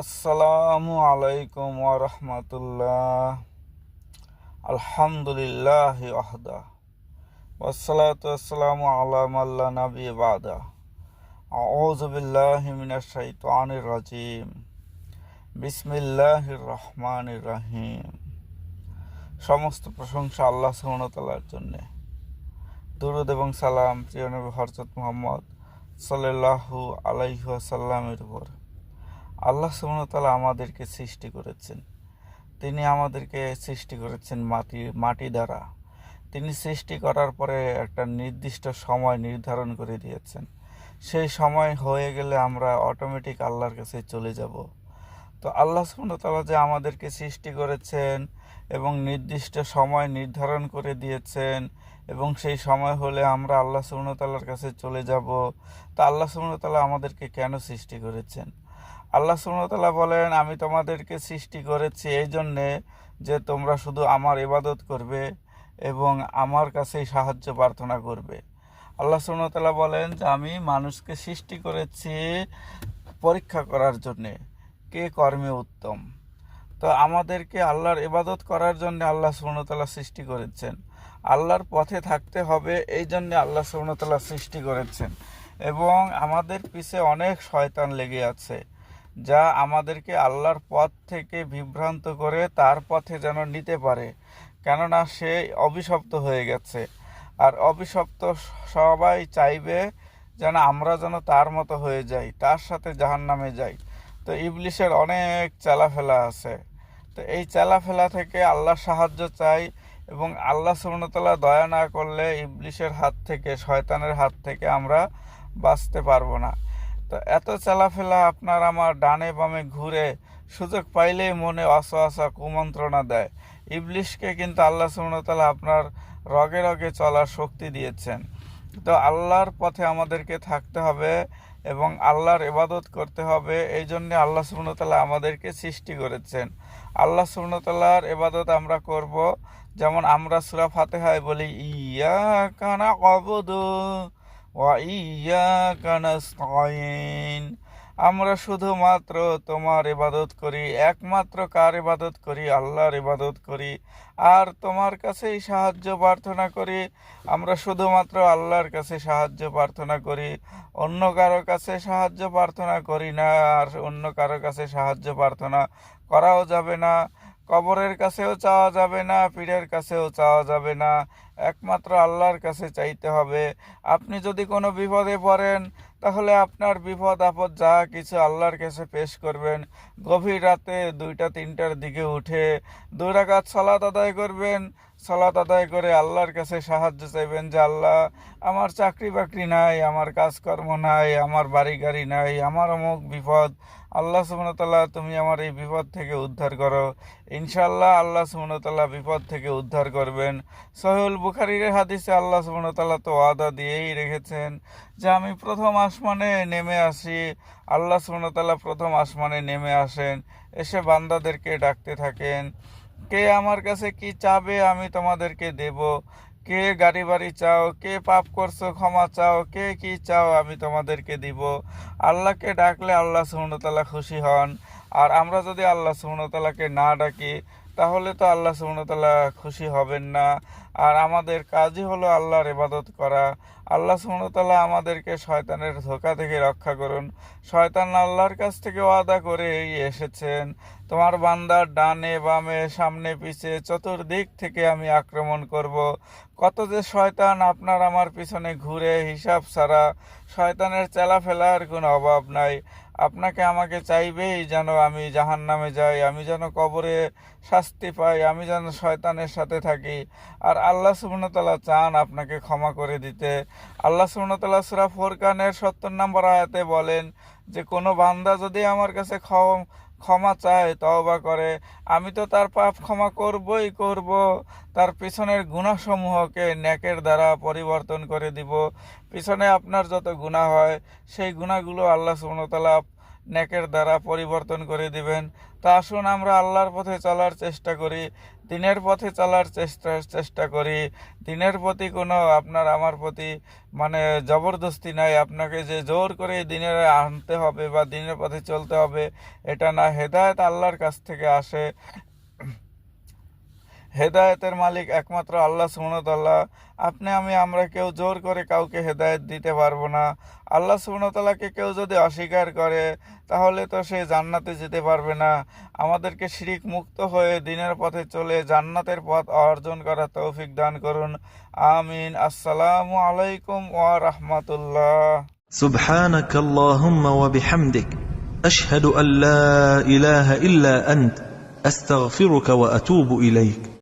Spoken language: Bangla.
আসসালামু আলাইকুম ওরহমতুল্লাহ আলহামদুলিল্লাহ আহদা ওয়াসসালাতু ওয়াসসালামু আলা মাল্লা নবী বাদা। আউযু বিল্লাহি মিনাশ শাইতানির রাজিম। বিসমিল্লাহির রহমানির রহিম। সমস্ত প্রশংসা আল্লাহ তাআলার জন্য। দুরুদ এবং সালাম প্রিয় নবী হযরত মুহাম্মদ সাল্লাল্লাহু আলাইহি ওয়াসাল্লামের উপর। আল্লাহ সুবহানাহু আমাদেরকে সৃষ্টি করেছেন। তিনি আমাদেরকে সৃষ্টি করেছেন মাটি মাটি দ্বারা। তিনি সৃষ্টি করার পরে একটা নির্দিষ্ট সময় নির্ধারণ করে দিয়েছেন। সেই সময় হয়ে গেলে আমরা অটোমেটিক আল্লাহর কাছে চলে যাব। তো আল্লাহ সুবহানাহু যে আমাদেরকে সৃষ্টি করেছেন এবং নির্দিষ্ট সময় নির্ধারণ করে দিয়েছেন এবং সেই সময় হলে আমরা আল্লাহ সুবহানাহু কাছে চলে যাব, তা আল্লাহ সুবহানাহু আমাদেরকে কেন সৃষ্টি করেছেন? আল্লাহ সুমতলা বলেন, আমি তোমাদেরকে সৃষ্টি করেছি এই জন্যে যে তোমরা শুধু আমার ইবাদত করবে এবং আমার কাছেই সাহায্য প্রার্থনা করবে। আল্লাহ সুমতলা বলেন যে, আমি মানুষকে সৃষ্টি করেছি পরীক্ষা করার জন্যে। কে কর্মে উত্তম? তো আমাদেরকে আল্লাহর ইবাদত করার জন্য আল্লাহ সুমতলা সৃষ্টি করেছেন। আল্লাহর পথে থাকতে হবে, এই জন্য আল্লাহ সুমতলা সৃষ্টি করেছেন। এবং আমাদের পিছে অনেক শয়তান লেগে আছে। যা আমাদেরকে আল্লাহর পথ থেকে বিভ্রান্ত করে তার পথে যেন নিতে পারে, কেননা সে অভিশপ্ত হয়ে গেছে। আর অভিশপ্ত সবাই চাইবে যেন আমরা যেন তার মতো হয়ে যাই, তার সাথে জাহান নামে যাই। তো ইবলিশের অনেক চালাফেলা আছে। তো এই চালাফেলা থেকে আল্লাহ সাহায্য চাই এবং আল্লাহ সুবনতলা দয়া না করলে ইবলিশের হাত থেকে, শয়তানের হাত থেকে আমরা বাঁচতে পারব না। তো এত চলাফেলা আপনার আমার ডানে বামে ঘুরে সুযোগ পাইলেই মনে অসা অসা কুমন্ত্রণা দেয়। ইবলিশকে কিন্তু আল্লাহ সুমনতালা আপনার রগে রগে চলার শক্তি দিয়েছেন। তো আল্লাহর পথে আমাদেরকে থাকতে হবে এবং আল্লাহর ইবাদত করতে হবে, এই জন্য আল্লাহ সুবনতাল্লাহ আমাদেরকে সৃষ্টি করেছেন। আল্লাহ সুবনতাল্লাহর ইবাদত আমরা করব, যেমন আমরা সুরা ফাতেহায় বলি, ইয়া কানা কবদু আমরা শুধুমাত্র তোমার ইবাদত করি, একমাত্র কার ইবাদত করি? আল্লাহর ইবাদত করি। আর তোমার কাছেই সাহায্য প্রার্থনা করি। আমরা শুধুমাত্র আল্লাহর কাছে সাহায্য প্রার্থনা করি। অন্য কারও কাছে সাহায্য প্রার্থনা করি না, আর অন্য কারও কাছে সাহায্য প্রার্থনা করাও যাবে না। কবরের কাছেও চাওয়া যাবে না, পীরের কাছেও চাওয়া যাবে না। একমাত্র আল্লাহর কাছে চাইতে হবে। আপনি যদি কোনো বিপদে পড়েন, তাহলে আপনার বিপদ, আপদ যা কিছু আল্লাহর কাছে পেশ করবেন, গভীর রাতে দুইটা, তিনটার দিকে উঠে দুই রাকাত সালাত আদায় করবেন। সালাত আদায় করে আল্লাহর কাছে সাহায্য চাইবেন যে, আল্লাহ, আমার চাকরি বাকরি নাই, আমার কাজকর্ম নাই, আমার বাড়ি গাড়ি নাই, আমার অমুক বিপদ। আল্লাহ সুমনতাল্লাহ তুমি আমার এই বিপদ থেকে উদ্ধার করো। ইনশাল্লাহ আল্লাহ সুমনতাল্লাহ বিপদ থেকে উদ্ধার করবেন। সহিউল বুখারির হাদিসে আল্লাহ সুবনতাল্লাহ তো ওয়াদা দিয়েই রেখেছেন যে আমি প্রথম আসমানে নেমে আসি। আল্লাহ সুবনতাল্লাহ প্রথম আসমানে নেমে আসেন, এসে বান্দাদেরকে ডাকতে থাকেন। কে আমার কাছে কি চাবে আমি তোমাদেরকে দেব। কে গাড়ি বাড়ি চাও, কে পাপ করছ ক্ষমা চাও, কে কি চাও আমি তোমাদেরকে দিব। আল্লাহকে ডাকলে আল্লাহ সুবনতাল্লাহ খুশি হন। আর আমরা যদি আল্লাহ সুবনতাল্লাহকে না ডাকি তাহলে তো আল্লাহ সুবনতাল্লাহ খুশি হবেন না। আর আমাদের কাজই হলো আল্লাহর ইবাদত করা। আল্লাহ সুবনতাল্লাহ আমাদেরকে শয়তানের ধোকা থেকে রক্ষা করুন। শয়তান আল্লাহর কাছ থেকে ওয়াদা করে এসেছেন। তোমার বান্দার ডানে, বামে, সামনে, পিছে, চতুর্দিক থেকে আমি আক্রমণ করব। কত যে শয়তান আপনার আমার পিছনে ঘুরে হিসাব ছাড়া, শয়তানের চেলা ফেলার কোনো অভাব নাই। আপনাকে আমাকে চাইবেই যেন আমি জাহান নামে যাই, আমি যেন কবরে শাস্তি পাই, আমি যেন শয়তানের সাথে থাকি। আর আল্লাহ সুবনতলা চান আপনাকে ক্ষমা করে দিতে। আল্লাহ সুবনতলা সুরা ফোরকানের সত্তর নম্বর আয়াতে বলেন যে, কোনো বান্দা যদি আমার কাছে ক্ষমা চায়, তওবা করে। আমি তো তার পাপ ক্ষমা করবই করব। তার পিছনের গুণাসমূহকে ন্যাকের দ্বারা পরিবর্তন করে দিব। পিছনে আপনার যত গুণা হয়, সেই গুণাগুলো আল্লাহ সুবনতলা নেকের দ্বারা পরিবর্তন করে দিবেন। তা আসুন আমরা আল্লাহর পথে চলার চেষ্টা করি, দিনের পথে চলার চেষ্টা চেষ্টা করি। দিনের প্রতি কোনো আপনার, আমার প্রতি মানে জবরদস্তি নাই। আপনাকে যে জোর করে দিনের আনতে হবে বা দিনের পথে চলতে হবে, এটা না, হেদায়ত আল্লাহর কাছ থেকে আসে। হেদায়েতের মালিক একমাত্র আল্লাহ সুবহানাহু আপনি আমি আমরা কেউ জোর করে কাউকে হেদায়েত দিতে পারবো না আল্লাহ সুবহানাহু কেউ যদি অস্বীকার করে তাহলে তো সে জান্নাতে যেতে পারবে না আমাদেরকে শিরিক মুক্ত হয়ে দিনের পথে চলে জান্নাতের পথ অর্জন করার তৌফিক দান করুন আমিন আসসালামু আলাইকুম ওয়া রাহমাতুল্লাহ سبحانك اللهم وبحمدك أشهد أن لا إله إلا أنت أستغفرك وأتوب إليك